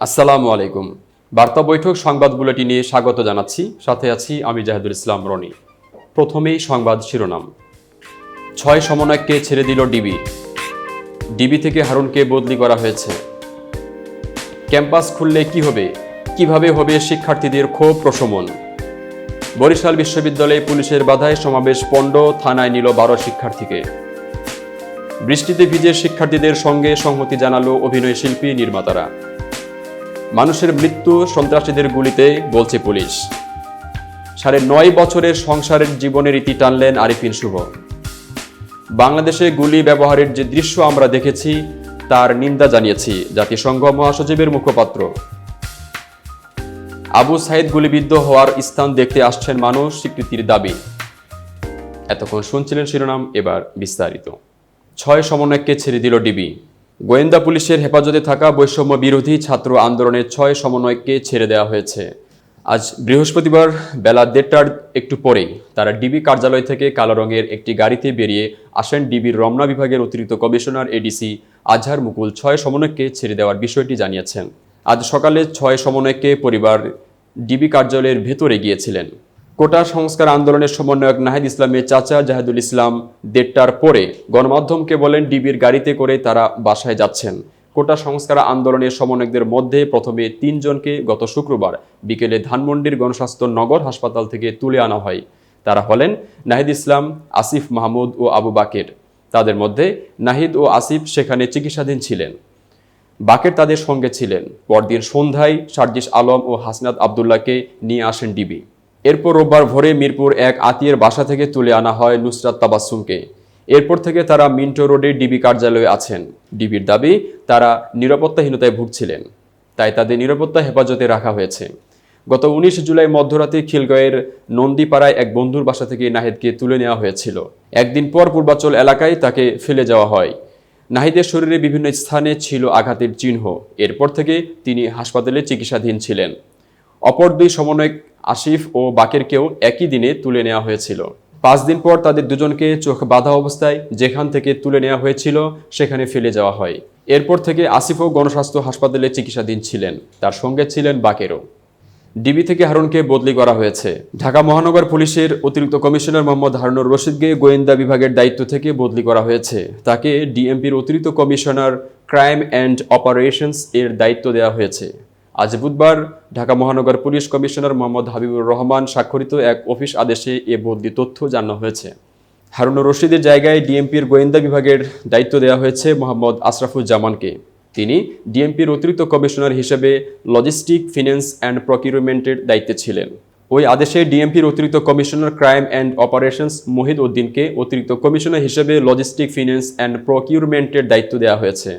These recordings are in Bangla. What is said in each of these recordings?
আসসালামু আলাইকুম। বার্তা বৈঠক সংবাদ বুলেটিনে স্বাগত জানাচ্ছি। সাথে আছি আমি জাহেদুল ইসলাম রনি। প্রথমেই সংবাদ শিরোনাম। ছয় সমন্বয়ককে ছেড়ে দিল ডিবি। ডিবি থেকে হারুনকে বদলি করা হয়েছে। ক্যাম্পাস খুললে কি হবে? কীভাবে হবে শিক্ষার্থীদের ক্ষোভ প্রশমন? বরিশাল বিশ্ববিদ্যালয়ে পুলিশের বাধায় সমাবেশ পণ্ড, থানায় নিল বারো শিক্ষার্থীকে। বৃষ্টিতে ভিজে শিক্ষার্থীদের সঙ্গে সংহতি জানালো অভিনয় শিল্পী নির্মাতারা। মানুষের মৃত্যু সন্ত্রাসীদের গুলিতে বলছে পুলিশ। সাড়ে নয় বছরের সংসারের জীবনের ইতি টানলেন আরিফিন শুভ। বাংলাদেশে গুলি ব্যবহারের যে দৃশ্য আমরা দেখেছি, তার নিন্দা জানিয়েছি জাতিসংঘ মহাসচিবের মুখপাত্র। আবু সাইদ গুলিবিদ্ধ হওয়ার স্থান দেখতে আসছেন মানুষ স্বীকৃতির দাবি। এতক্ষণ শুনছিলেন শিরোনাম, এবার বিস্তারিত। ছয় সমন্বয়ককে ছেড়ে দিল ডিবি। গোয়েন্দা পুলিশের হেফাজতে থাকা বৈষম্য বিরোধী ছাত্র আন্দোলনের ছয় সমন্বয়ককে ছেড়ে দেওয়া হয়েছে। আজ বৃহস্পতিবার বেলা দেড়টার একটু পরেই তারা ডিবি কার্যালয় থেকে কালো রঙের একটি গাড়িতে বেরিয়ে আসেন ডিবির রমনা বিভাগের অতিরিক্ত কমিশনার এডিসি আজহার মুকুল ছয় সমন্বয়ককে ছেড়ে দেওয়ার বিষয়টি জানিয়েছেন। আজ সকালে ছয় সমন্বয়ককে পরিবার ডিবি কার্যালয়ের ভেতরে গিয়েছিলেন। কোটা সংস্কার আন্দোলনের সমন্বয়ক নাহিদ ইসলামের চাচা জাহেদুল ইসলাম দেড়টার পরে গণমাধ্যমকে বলেন, ডিবির গাড়িতে করে তারা বাসায় যাচ্ছেন। কোটা সংস্কার আন্দোলনের সমন্বয়কদের মধ্যে প্রথমে তিনজনকে গত শুক্রবার বিকেলে ধানমন্ডির গণস্বাস্থ্য নগর হাসপাতাল থেকে তুলে আনা হয়। তারা হলেন নাহিদ ইসলাম, আসিফ মাহমুদ ও আবু বাকের। তাদের মধ্যে নাহিদ ও আসিফ সেখানে চিকিৎসাধীন ছিলেন। বাকের তাদের সঙ্গে ছিলেন। পরদিন সন্ধ্যায় সার্জিস আলম ও হাসনাত আবদুল্লাহকে নিয়ে আসেন ডিবি। এরপর রোববার ভোরে মিরপুর এক আত্মীয়ের বাসা থেকে তুলে আনা হয় নুসরাত তাবাসুমকে। এরপর থেকে তারা মিন্টো রোডে ডিবি কার্যালয়ে আছেন। ডিবির দাবি, তারা নিরাপত্তাহীনতায় ভুগছিলেন। তাই তাদের নিরাপত্তা হেফাজতে রাখা হয়েছে। গত উনিশ জুলাই মধ্যরাতে খিলগাঁয়ের নন্দীপাড়ায় এক বন্ধুর বাসা থেকে নাহিদকে তুলে নেওয়া হয়েছিল। একদিন পর পূর্বাচল এলাকায় তাকে ফেলে যাওয়া হয়। নাহিদের শরীরে বিভিন্ন স্থানে ছিল আঘাতের চিহ্ন। এরপর থেকে তিনি হাসপাতালে চিকিৎসাধীন ছিলেন। অপর দুই সমন্বয়ক আসিফ ও বাকেরকেও একই দিনে তুলে নেওয়া হয়েছিল। পাঁচ দিন পর তাদের দুজনকে চোখ বাঁধা অবস্থায় যেখান থেকে তুলে নেওয়া হয়েছিল সেখানে ফেলে যাওয়া হয়। এরপর থেকে আসিফও গণস্বাস্থ্য হাসপাতালে চিকিৎসাধীন ছিলেন। তার সঙ্গে ছিলেন বাকেরও। ডিবি থেকে হারুনকে বদলি করা হয়েছে। ঢাকা মহানগর পুলিশের অতিরিক্ত কমিশনার মোহাম্মদ হারুনুর রশিদকে গোয়েন্দা বিভাগের দায়িত্ব থেকে বদলি করা হয়েছে। তাকে ডিএমপির অতিরিক্ত কমিশনার ক্রাইম অ্যান্ড অপারেশনস এর দায়িত্ব দেওয়া হয়েছে। আজ বুধবার ঢাকা মহানগর পুলিশ কমিশনার মোহাম্মদ হাবিবুর রহমান স্বাক্ষরিত এক অফিস আদেশে এ বদলি তথ্য জানানো হয়েছে। হারুনুর রশিদের জায়গায় ডিএমপির গোয়েন্দা বিভাগের দায়িত্ব দেওয়া হয়েছে মোহাম্মদ আশরাফুজ্জামানকে। তিনি ডিএমপির অতিরিক্ত কমিশনার হিসেবে লজিস্টিক ফিন্যান্স অ্যান্ড প্রকিউরমেন্টের দায়িত্বে ছিলেন। ওই আদেশে ডিএমপির অতিরিক্ত commissioner crime and operations Mohid উদ্দিনকে অতিরিক্ত কমিশনার হিসেবে লজিস্টিক ফিন্যান্স অ্যান্ড প্রকিউরমেন্টের দায়িত্ব দেওয়া হয়েছে।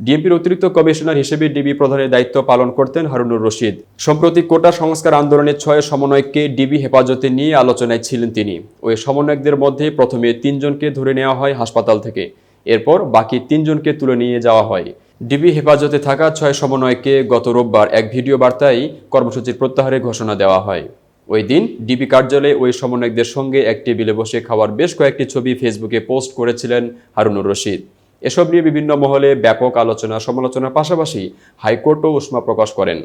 ডিএমপির অতিরিক্ত কমিশনার হিসেবে ডিবি প্রধানের দায়িত্ব পালন করতেন হারুনুর রশিদ। সম্প্রতি কোটা সংস্কার আন্দোলনের ছয় সমন্বয়ককে ডিবি হেফাজতে নিয়ে আলোচনায় ছিলেন তিনি। ওই সমন্বয়কদের মধ্যে প্রথমে তিনজনকে ধরে নেওয়া হয় হাসপাতাল থেকে। এরপর বাকি তিনজনকে তুলে নিয়ে যাওয়া হয়। ডিবি হেফাজতে থাকা ছয় সমন্বয়কে গত রোববার এক ভিডিও বার্তায় কর্মসূচির প্রত্যাহারের ঘোষণা দেওয়া হয়। ওই দিন ডিবি কার্যালয়ে ওই সমন্বয়কদের সঙ্গে এক টেবিলে বসে খাওয়ার বেশ কয়েকটি ছবি ফেসবুকে পোস্ট করেছিলেন হারুনুর রশিদ। এসব নিয়ে বিভিন্ন মহলে ব্যাপক আলোচনা, সমালোচনার পাশাপাশি হাইকোর্টও উষ্মা প্রকাশ করেন।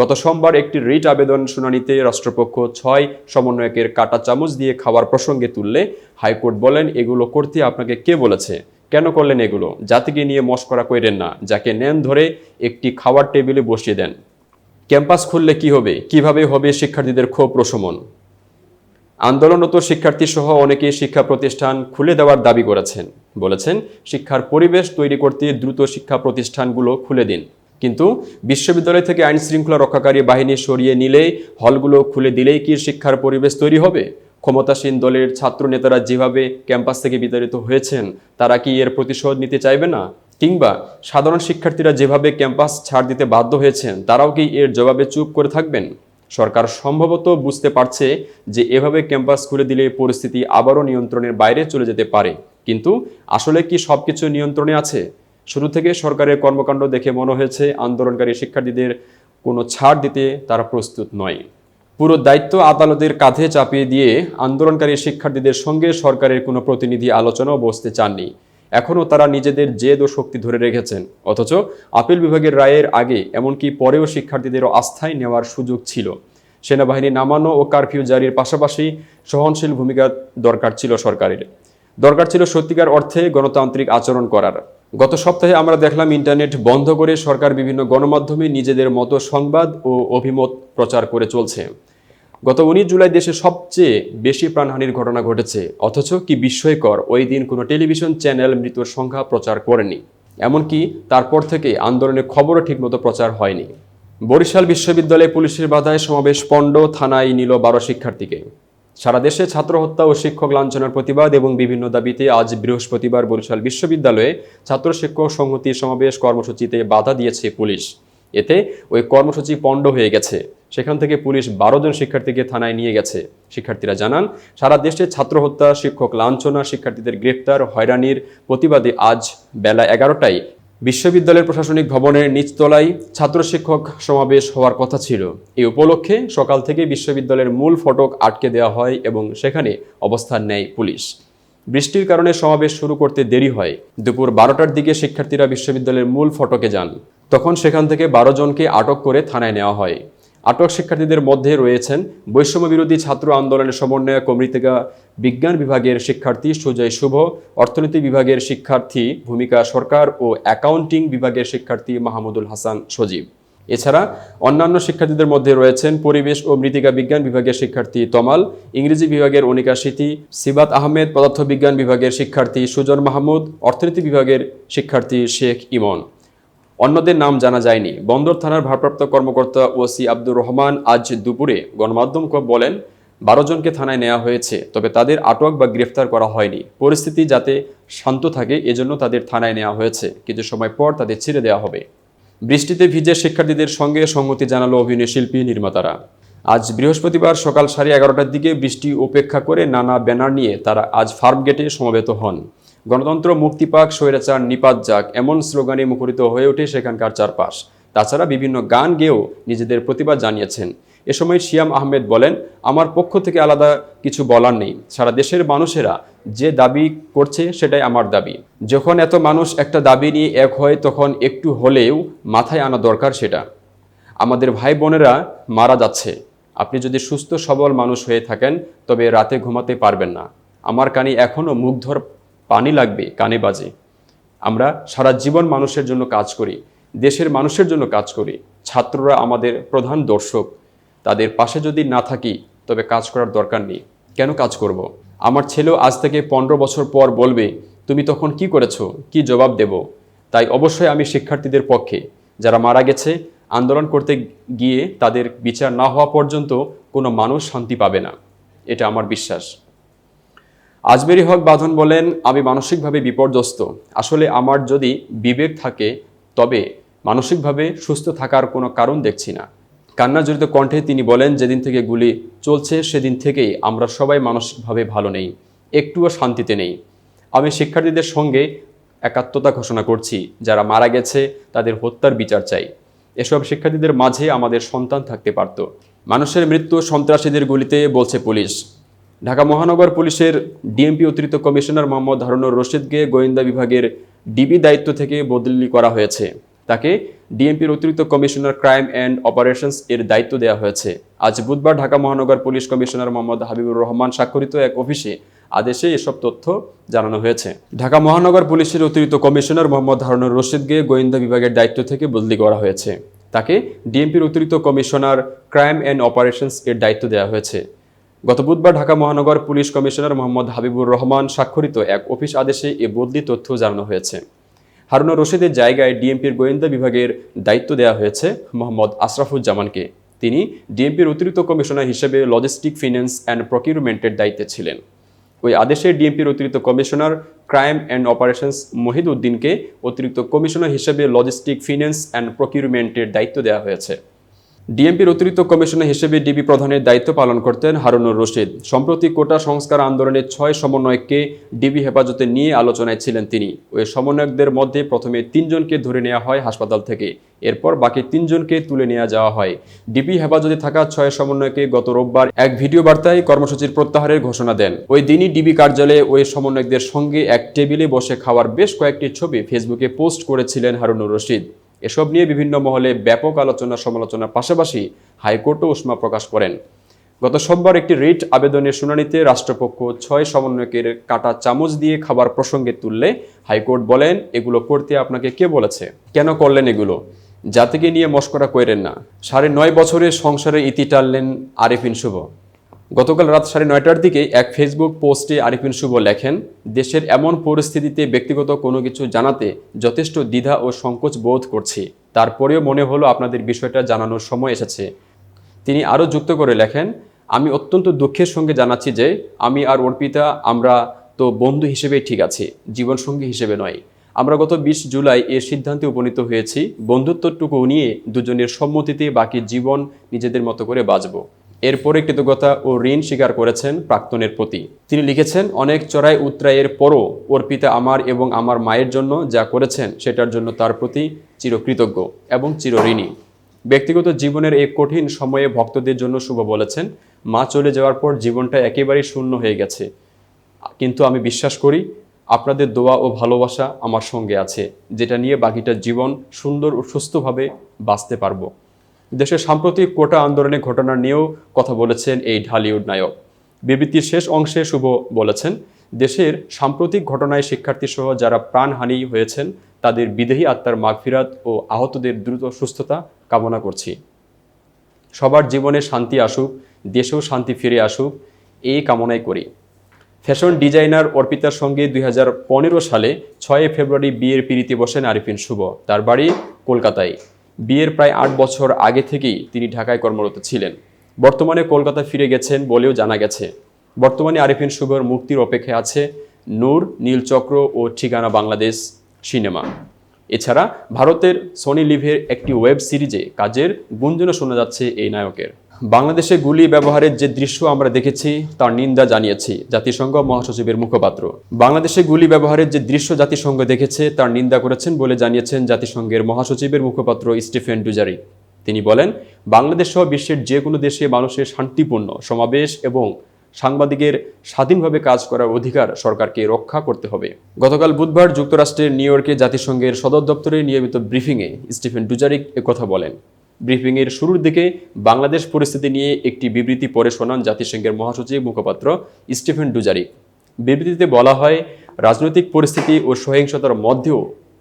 গত সোমবার একটি রিট আবেদন শুনানিতে রাষ্ট্রপক্ষ ছয় সমন্বয়কের কাটা চামচ দিয়ে খাওয়ার প্রসঙ্গে তুললে হাইকোর্ট বলেন, এগুলো করতে আপনাকে কে বলেছে? কেন করলেন এগুলো? জাতিকে নিয়ে মস্করা করেন না, যাকে নেন ধরে একটি খাওয়ার টেবিলে বসিয়ে দেন। ক্যাম্পাস খুললে কি হবে? কীভাবে হবে শিক্ষার্থীদের ক্ষোভ প্রশমন? আন্দোলনরত শিক্ষার্থী সহ শিক্ষা প্রতিষ্ঠান খুলে দেওয়ার দাবি করেছেন। বলেছেন, শিক্ষার পরিবেশ তৈরি করতে দ্রুত শিক্ষা প্রতিষ্ঠানগুলো খুলে দিন। কিন্তু বিশ্ববিদ্যালয় থেকে আইন শৃঙ্খলা রক্ষাকারী বাহিনী সরিয়ে নিলেই হলগুলো খুলে দিলেই কি শিক্ষার পরিবেশ তৈরি হবে? ক্ষমতাসীন দলের ছাত্র নেতারা যেভাবে ক্যাম্পাস থেকে বিতাড়িত হয়েছেন, তারা কি এর প্রতিশোধ নিতে চাইবে না? কিংবা সাধারণ শিক্ষার্থীরা যেভাবে ক্যাম্পাস ছাড় দিতে বাধ্য হয়েছেন, তারাও কি এর জবাবে চুপ করে থাকবেন? সরকার সম্ভবত বুঝতে পারছে যে এভাবে ক্যাম্পাস খুলে দিলে পরিস্থিতি আবারও নিয়ন্ত্রণের বাইরে চলে যেতে পারে। কিন্তু আসলে কি সবকিছু নিয়ন্ত্রণে আছে? শুরু থেকে সরকারের কর্মকাণ্ড দেখে মনে হয়েছে আন্দোলনকারী শিক্ষার্থীদের কোনো ছাড় দিতে তারা প্রস্তুত নয়। পুরো দায়িত্ব আদালতের কাঁধে চাপিয়ে দিয়ে আন্দোলনকারী শিক্ষার্থীদের সঙ্গে সরকারের কোনো প্রতিনিধি আলোচনাও বসতে চাননি। এখনও তারা নিজেদের জেদ ও শক্তি ধরে রেখেছেন। অথচ আপিল বিভাগের রায়ের আগে এমনকি পরেও শিক্ষার্থীদেরও আস্থায় নেওয়ার সুযোগ ছিল। সেনাবাহিনী নামানো ও কারফিউ জারির পাশাপাশি সহনশীল ভূমিকা দরকার ছিল সরকারের। দরকার ছিল সত্যিকার অর্থে গণতান্ত্রিক আচরণ করার। গত সপ্তাহে আমরা দেখলাম ইন্টারনেট বন্ধ করে সরকার বিভিন্ন গণমাধ্যমে নিজেদের মতো সংবাদ ও অভিমত প্রচার করে চলছে। গত উনিশ জুলাই দেশে সবচেয়ে বেশি প্রাণহানির ঘটনা ঘটেছে, অথচ কি বিস্ময়কর ওই দিন কোনো টেলিভিশন চ্যানেল মৃত্যুর সংখ্যা প্রচার করেনি। এমনকি তারপর থেকে আন্দোলনের খবরও ঠিকমতো প্রচার হয়নি। বরিশাল বিশ্ববিদ্যালয়ে পুলিশের বাধায় সমাবেশ পণ্ড থানায় নিল বারো শিক্ষার্থীকে। সারা দেশে ছাত্র হত্যা ও শিক্ষক লাঞ্ছনার প্রতিবাদ এবং বিভিন্ন দাবিতে আজ বৃহস্পতিবার বরিশাল বিশ্ববিদ্যালয়ে ছাত্র শিক্ষক সংহতি সমাবেশ কর্মসূচিতে বাধা দিয়েছে পুলিশ। এতে ওই কর্মসূচি পণ্ড হয়ে গেছে। সেখান থেকে পুলিশ বারো জন শিক্ষার্থীকে থানায় নিয়ে গেছে। শিক্ষার্থীরা জানান, সারা দেশে ছাত্র হত্যা, শিক্ষক লাঞ্ছনা, শিক্ষার্থীদের গ্রেপ্তার হয়রানির প্রতিবাদে আজ বেলা এগারোটায় বিশ্ববিদ্যালয়ের প্রশাসনিক ভবনের নিচতলায় ছাত্র শিক্ষক সমাবেশ হওয়ার কথা ছিল। এই উপলক্ষে সকাল থেকে বিশ্ববিদ্যালয়ের মূল ফটক আটকে দেওয়া হয় এবং সেখানে অবস্থান নেয় পুলিশ। বৃষ্টির কারণে সমাবেশ শুরু করতে দেরি হয়। দুপুর বারোটার দিকে শিক্ষার্থীরা বিশ্ববিদ্যালয়ের মূল ফটকে যান। তখন সেখান থেকে বারো জনকে আটক করে থানায় নেওয়া হয়। আটক শিক্ষার্থীদের মধ্যে রয়েছেন বৈষম্য বিরোধী ছাত্র আন্দোলনের সমন্বয়ক ও মৃত্তিকা বিজ্ঞান বিভাগের শিক্ষার্থী সুজয় শুভ, অর্থনীতি বিভাগের শিক্ষার্থী ভূমিকা সরকার ও অ্যাকাউন্টিং বিভাগের শিক্ষার্থী মাহমুদুল হাসান সজীব। এছাড়া অন্যান্য শিক্ষার্থীদের মধ্যে রয়েছেন পরিবেশ ও মৃত্তিকা বিজ্ঞান বিভাগের শিক্ষার্থী তমাল, ইংরেজি বিভাগের অনিকা স্মৃতি সিবাত আহমেদ পদার্থবিজ্ঞান বিভাগের শিক্ষার্থী সুজন মাহমুদ, অর্থনীতি বিভাগের শিক্ষার্থী শেখ ইমন। অন্যদের নাম জানা যায়নি। বন্দর থানার ভারপ্রাপ্ত কর্মকর্তা ওসি আব্দুর রহমান আজ দুপুরে গণমাধ্যমকে বলেন, বারো জনকে থানায় নেওয়া হয়েছে, তবে তাদের আটক বা গ্রেফতার করা হয়নি। পরিস্থিতি যাতে শান্ত থাকে, এজন্য তাদের থানায় নেওয়া হয়েছে। কিছু সময় পর তাদের ছেড়ে দেওয়া হবে। বৃষ্টিতে ভিজে শিক্ষার্থীদের সঙ্গে সংগতি জানালো অভিনয় শিল্পী নির্মাতারা। আজ বৃহস্পতিবার সকাল সাড়ে এগারোটার দিকে বৃষ্টি উপেক্ষা করে নানা ব্যানার নিয়ে তারা আজ ফার্ম গেটে সমবেত হন। গণতন্ত্র মুক্তি পাক, স্বৈরাচার নিপাত যাক, এমন স্লোগানে মুখরিত হয়ে ওঠে সেখানকার চারপাশ। তাছাড়া বিভিন্ন গান গেয়েও নিজেদের প্রতিবাদ জানিয়েছেন। এ সময় শিয়াম আহমেদ বলেন, আমার পক্ষ থেকে আলাদা কিছু বলার নেই। সারা দেশের মানুষেরা যে দাবি করছে সেটাই আমার দাবি। যখন এত মানুষ একটা দাবি নিয়ে এক হয়, তখন একটু হলেও মাথায় আনা দরকার সেটা। আমাদের ভাই বোনেরা মারা যাচ্ছে। আপনি যদি সুস্থ সবল মানুষ হয়ে থাকেন, তবে রাতে ঘুমাতে পারবেন না। আমার কানে এখনও মুগ্ধর পানি লাগবে, কানে বাজে। আমরা সারা জীবন মানুষের জন্য কাজ করি, দেশের মানুষের জন্য কাজ করি, ছাত্ররা আমাদের প্রধান দর্শক। তাদের পাশে যদি না থাকি, তবে কাজ করার দরকার নেই। কেন কাজ করব। আমার ছেলেও আজ থেকে পনেরো বছর পর বলবে, তুমি তখন কি করেছ? কি জবাব দেব? তাই অবশ্যই আমি শিক্ষার্থীদের পক্ষে, যারা মারা গেছে, আন্দোলন করতে গিয়ে তাদের বিচার না হওয়া পর্যন্ত কোনো মানুষ শান্তি পাবে না। এটা আমার বিশ্বাস। আজমেরি হক বাঁধন বলেন, আমি মানসিকভাবে বিপর্যস্ত। আসলে আমার যদি বিবেক থাকে, তবে মানসিকভাবে সুস্থ থাকার কোনো কারণ দেখছি না। কান্না জড়িত কণ্ঠে তিনি বলেন, যেদিন থেকে গুলি চলছে, সেদিন থেকেই আমরা সবাই মানসিকভাবে ভালো নেই, একটুও শান্তিতে নেই। আমি শিক্ষার্থীদের সঙ্গে একাত্মতা ঘোষণা করছি। যারা মারা গেছে, তাদের হত্যার বিচার চাই। এসব শিক্ষার্থীদের মাঝে আমাদের সন্তান থাকতে পারত। মানুষের মৃত্যু সন্ত্রাসীদের গুলিতে বলছে পুলিশ। ঢাকা মহানগর পুলিশের ডিএমপি অতিরিক্ত কমিশনার মোহাম্মদ হারুনুর রশিদকে গোয়েন্দা বিভাগের ডিবি দায়িত্ব থেকে বদলি করা হয়েছে। তাকে ডিএমপির অতিরিক্ত কমিশনার ক্রাইম অ্যান্ড অপারেশনস এর দায়িত্ব দেওয়া হয়েছে। আজ বুধবার ঢাকা মহানগর পুলিশ কমিশনার মোহাম্মদ হাবিবুর রহমান স্বাক্ষরিত এক অফিসে আদেশে এসব তথ্য জানানো হয়েছে। ঢাকা মহানগর পুলিশের অতিরিক্ত কমিশনার মোহাম্মদ হারুনুর রশিদকে গোয়েন্দা বিভাগের দায়িত্ব থেকে বদলি করা হয়েছে। তাকে ডিএমপির অতিরিক্ত কমিশনার ক্রাইম অ্যান্ড অপারেশনস এর দায়িত্ব দেওয়া হয়েছে। গত বুধবার ঢাকা মহানগর পুলিশ কমিশনার মোহাম্মদ হাবিবুর রহমান স্বাক্ষরিত এক অফিস আদেশে এ বদলি তথ্য জানানো হয়েছে। হারুনা রশিদের জায়গায় ডিএমপির গোয়েন্দা বিভাগের দায়িত্ব দেওয়া হয়েছে মোহাম্মদ আশরাফুজ্জামানকে। তিনি ডিএমপির অতিরিক্ত কমিশনার হিসেবে লজিস্টিক, ফিন্যান্স অ্যান্ড প্রকিউরমেন্টের দায়িত্বে ছিলেন। ওই আদেশে ডিএমপির অতিরিক্ত commissioner crime and operations Mohid উদ্দিনকে অতিরিক্ত কমিশনার হিসেবে লজিস্টিক, ফিন্যান্স অ্যান্ড প্রকিউরমেন্টের দায়িত্ব দেওয়া হয়েছে। ডিএমপির অতিরিক্ত কমিশনার হিসেবে ডিবি প্রধানের দায়িত্ব পালন করতেন হারুনুর রশিদ। সম্প্রতি কোটা সংস্কার আন্দোলনের ছয় সমন্বয়ককে ডিবি হেফাজতে নিয়ে আলোচনায় ছিলেন তিনি। ওই সমন্বয়কদের মধ্যে প্রথমে তিনজনকে ধরে নেওয়া হয় হাসপাতাল থেকে। এরপর বাকি তিনজনকে তুলে নেওয়া যাওয়া হয়। ডিবি হেফাজতে থাকা ছয় সমন্বয়কে গত রোববার এক ভিডিও বার্তায় কর্মসূচির প্রত্যাহারের ঘোষণা দেন। ওই দিনই ডিবি কার্যালয়ে ওই সমন্বয়কদের সঙ্গে এক টেবিলে বসে খাওয়ার বেশ কয়েকটি ছবি ফেসবুকে পোস্ট করেছিলেন হারুনুর রশিদ। এসব নিয়ে বিভিন্ন মহলে ব্যাপক আলোচনা সমালোচনার পাশাপাশি হাইকোর্টও উষ্মা প্রকাশ করেন। গত সোমবার একটি রিট আবেদনের শুনানিতে রাষ্ট্রপক্ষ ছয় সমন্বয়কের কাটা চামচ দিয়ে খাবার প্রসঙ্গে তুললে হাইকোর্ট বলেন, এগুলো করতে আপনাকে কে বলেছে? কেন করলেন এগুলো? জাতিকে নিয়ে মস্করা করেন না। সাড়ে নয় বছরের সংসারে ইতি টানলেন আরিফিন শুভ গতকাল রাত সাড়ে নয়টার দিকে এক ফেসবুক পোস্টে আরিফিন শুভ লেখেন, দেশের এমন পরিস্থিতিতে ব্যক্তিগত কোনো কিছু জানাতে যথেষ্ট দ্বিধা ও সংকোচ বোধ করছি। তারপরেও মনে হলো আপনাদের বিষয়টা জানানোর সময় এসেছে। তিনি আরও যুক্ত করে লেখেন, আমি অত্যন্ত দুঃখের সঙ্গে জানাচ্ছি যে আমি আর অর্পিতা আমরা তো বন্ধু হিসেবেই ঠিক আছি, জীবনসঙ্গী হিসেবে নয়। আমরা গত বিশ জুলাই এর সিদ্ধান্তে উপনীত হয়েছি। বন্ধুত্বটুকু নিয়ে দুজনের সম্মতিতে বাকি জীবন নিজেদের মতো করে বাঁচব। এরপরে কৃতজ্ঞতা ও ঋণ স্বীকার করেছেন প্রাক্তনের প্রতি। তিনি লিখেছেন, অনেক চড়াই উত্তরায়ের পরও অর্পিতা আমার এবং আমার মায়ের জন্য যা করেছেন সেটার জন্য তার প্রতি চিরকৃতজ্ঞ এবং চিরঋণী। ব্যক্তিগত জীবনের এই কঠিন সময়ে ভক্তদের জন্য শুভ বলেছেন, মা চলে যাওয়ার পর জীবনটা একেবারেই শূন্য হয়ে গেছে। কিন্তু আমি বিশ্বাস করি, আপনাদের দোয়া ও ভালোবাসা আমার সঙ্গে আছে, যেটা নিয়ে বাকিটা জীবন সুন্দর ও সুস্থভাবে বাঁচতে পারব। দেশের সাম্প্রতিক কোটা আন্দোলনের ঘটনা নিয়েও কথা বলেছেন এই ঢালিউড নায়ক। বিবৃতির শেষ অংশে শুভ বলেছেন, দেশের সাম্প্রতিক ঘটনায় শিক্ষার্থী সহ যারা প্রাণহানি হয়েছেন, তাদের বিদেহী আত্মার মাগফিরাত ও আহতদের দ্রুত সুস্থতা কামনা করছি। সবার জীবনে শান্তি আসুক, দেশেও শান্তি ফিরে আসুক, এই কামনাই করি। ফ্যাশন ডিজাইনার অর্পিতার সঙ্গে দুই হাজার পনেরো সালে ছয় ফেব্রুয়ারি বিয়ের পিড়িতে বসেন আরিফিন শুভ। তার বাড়ি কলকাতায়। বিয়ের প্রায় আট বছর আগে থেকেই তিনি ঢাকায় কর্মরত ছিলেন। বর্তমানে কলকাতা ফিরে গেছেন বলেও জানা গেছে। বর্তমানে আরিফিন শুভর মুক্তির অপেক্ষায় আছে নূর নীলচক্র ও ঠিকানা বাংলাদেশ সিনেমা। এছাড়া ভারতের সনি লিভের একটি ওয়েব সিরিজে কাজের গুঞ্জনও শোনা যাচ্ছে এই নায়কের। বাংলাদেশে গুলি ব্যবহারের যে দৃশ্য আমরা দেখেছি, তার নিন্দা জানিয়েছি জাতিসংঘ মহাসচিবের মুখপাত্র। বাংলাদেশে গুলি ব্যবহারের যে দৃশ্য জাতিসংঘ দেখেছে, তার নিন্দা করেছেন বলে জানিয়েছেন জাতিসংঘের মহাসচিবের মুখপাত্র স্টিফেন ডুজারি। তিনি বলেন, বাংলাদেশ সহ বিশ্বের যে কোনো দেশে মানুষের শান্তিপূর্ণ সমাবেশ এবং সাংবাদিকের স্বাধীনভাবে কাজ করার অধিকার সরকারকে রক্ষা করতে হবে। গতকাল বুধবার যুক্তরাষ্ট্রের নিউ ইয়র্কে জাতিসংঘের সদর দপ্তরে নিয়মিত ব্রিফিংয়ে স্টিফেন ডুজারিক কথা বলেন। ব্রিফিংয়ের শুরুর দিকে বাংলাদেশ পরিস্থিতি নিয়ে একটি বিবৃতি পড়ে শোনান জাতিসংঘের মহাসচিব মুখপাত্র স্টিফেন ডুজারি। বিবৃতিতে বলা হয়, রাজনৈতিক পরিস্থিতি ও সহিংসতার মধ্যেও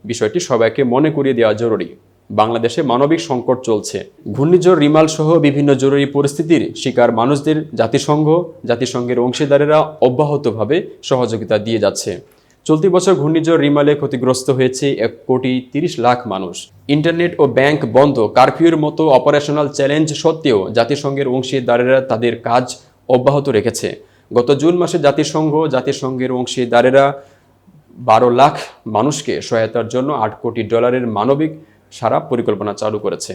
বিষয়টি সবাইকে মনে করিয়ে দেওয়া জরুরি। বাংলাদেশে মানবিক সংকট চলছে। ঘূর্ণিঝড়, রিমাল সহ বিভিন্ন জরুরি পরিস্থিতির শিকার মানুষদের জাতিসংঘ, জাতিসংঘের অংশীদারেরা অব্যাহতভাবে সহযোগিতা দিয়ে যাচ্ছে। চলতি বছর ঘূর্ণিঝড় রিমালে ক্ষতিগ্রস্ত হয়েছে এক কোটি তিরিশ লাখ মানুষ। ইন্টারনেট ও ব্যাংক বন্ধ, কারফিউর মতো অপারেশনাল চ্যালেঞ্জ সত্ত্বেও জাতিসংঘের অংশীদারেরা তাদের কাজ অব্যাহত রেখেছে। গত জুন মাসে জাতিসংঘ, জাতিসংঘের অংশীদারেরা বারো লাখ মানুষকে সহায়তার জন্য আট কোটি ডলারের মানবিক সারা পরিকল্পনা চালু করেছে।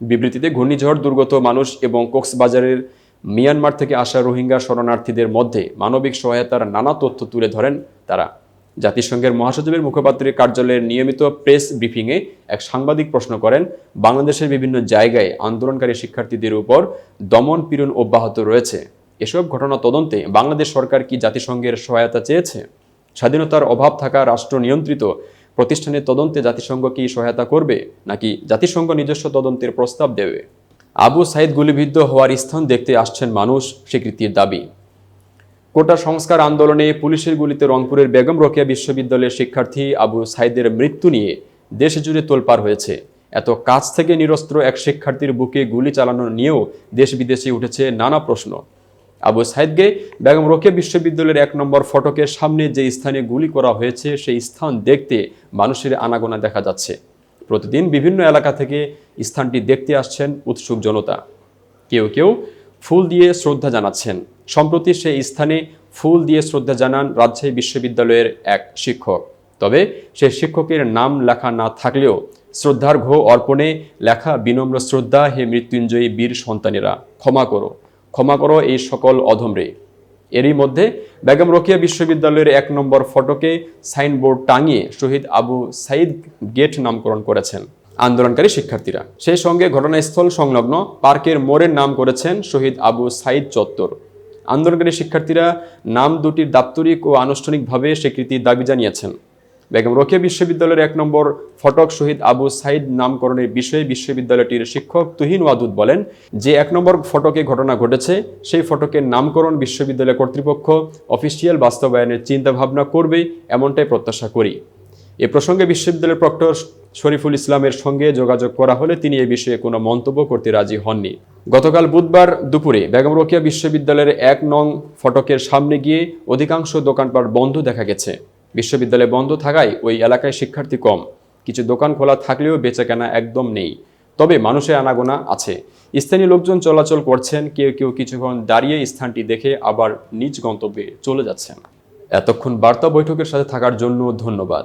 বিবৃতিতে ঘূর্ণিঝড় দুর্গত মানুষ এবং কক্সবাজারের মিয়ানমার থেকে আসা রোহিঙ্গা শরণার্থীদের মধ্যে মানবিক সহায়তার নানা তথ্য তুলে ধরেন তারা। জাতিসংঘের মহাসচিবের মুখপাত্রের কার্যালয়ের নিয়মিত প্রেস ব্রিফিংয়ে এক সাংবাদিক প্রশ্ন করেন, বাংলাদেশের বিভিন্ন জায়গায় আন্দোলনকারী শিক্ষার্থীদের উপর দমন পীড়ন অব্যাহত রয়েছে। এসব ঘটনা তদন্তে বাংলাদেশ সরকার কি জাতিসংঘের সহায়তা চেয়েছে? স্বাধীনতার অভাব থাকা রাষ্ট্র নিয়ন্ত্রিত প্রতিষ্ঠানের তদন্তে জাতিসংঘ কি সহায়তা করবে, নাকি জাতিসংঘ নিজস্ব তদন্তের প্রস্তাব দেবে? আবু সাইদ গুলিবিদ্ধ হওয়ার স্থান দেখতে আসছেন মানুষ, স্বীকৃতির দাবি। কোটা সংস্কার আন্দোলনে পুলিশের গুলিতে রংপুরের বেগম রোকেয়া বিশ্ববিদ্যালয়ের শিক্ষার্থী আবু সাইদের মৃত্যু নিয়ে দেশ জুড়ে তোলপাড় হয়েছে। এত কাছ থেকে নিরস্ত্র এক শিক্ষার্থীর বুকে গুলি চালানো নিয়েও দেশ বিদেশে উঠেছে নানা প্রশ্ন। আবু সাইদকে বেগম রোকেয়া বিশ্ববিদ্যালয়ের এক নম্বর ফটকের সামনে যে স্থানে গুলি করা হয়েছে, সেই স্থান দেখতে মানুষের আনাগোনা দেখা যাচ্ছে। প্রতিদিন বিভিন্ন এলাকা থেকে স্থানটি দেখতে আসছেন উৎসুক জনতা। কেউ কেউ ফুল দিয়ে শ্রদ্ধা জানাচ্ছেন। সম্প্রতি সেই স্থানে ফুল দিয়ে শ্রদ্ধা জানান রাজশাহী বিশ্ববিদ্যালয়ের এক শিক্ষক। তবে সেই শিক্ষকের নাম লেখা না থাকলেও শ্রদ্ধার্ঘ অর্পণে লেখা বিনম্র শ্রদ্ধা হে মৃত্যুঞ্জয়ী বীর সন্তানেরা, ক্ষমা করো ক্ষমা করো এই সকল অধমরে। এরই মধ্যে বেগম রোকেয়া বিশ্ববিদ্যালয়ের এক নম্বর ফটকে সাইনবোর্ড টাঙিয়ে শহীদ আবু সাইদ গেট নামকরণ করেছেন। আন্দোলনকারী শিক্ষার্থীরা। সেই সঙ্গে ঘটনাস্থল সংলগ্ন পার্কের মোড়ের নাম করেছেন শহীদ আবু সাইদ চত্বর। আন্দোলনকারী শিক্ষার্থীরা নাম দুটির দাপ্তরিক ও আনুষ্ঠানিকভাবে স্বীকৃতির দাবি জানিয়েছেন। বেগম রোকেয়া বিশ্ববিদ্যালয়ের এক নম্বর ফটক শহীদ আবু সাইদ নামকরণের বিষয়ে বিশ্ববিদ্যালয়টির শিক্ষক তুহিন ওয়াদুদ বলেন, যে এক নম্বর ফটকে ঘটনা ঘটেছে, সেই ফটকের নামকরণ বিশ্ববিদ্যালয় কর্তৃপক্ষ অফিসিয়াল বাস্তবায়নের চিন্তাভাবনা করবে, এমনটাই প্রত্যাশা করি। এ প্রসঙ্গে বিশ্ববিদ্যালয়ের প্রক্টর শরীফুল ইসলামের সঙ্গে যোগাযোগ করা হলে তিনি এ বিষয়ে কোনো মন্তব্য করতে রাজি হননি। গতকাল বুধবার দুপুরে বেগম রোকেয়া বিশ্ববিদ্যালয়ের এক নং ফটকের সামনে গিয়ে অধিকাংশ দোকানপাট বন্ধ দেখা গেছে। বিশ্ববিদ্যালয় বন্ধ থাকায় ওই এলাকায় শিক্ষার্থী কম। কিছু দোকান খোলা থাকলেও বেচাকেনা একদম নেই। তবে মানুষের আনাগোনা আছে। স্থানীয় লোকজন চলাচল করছেন, কেউ কেউ কিছুক্ষণ দাঁড়িয়ে স্থানটি দেখে আবার নিজ গন্তব্যে চলে যাচ্ছেন। এতক্ষণ বার্তা বৈঠকের সাথে থাকার জন্য ধন্যবাদ।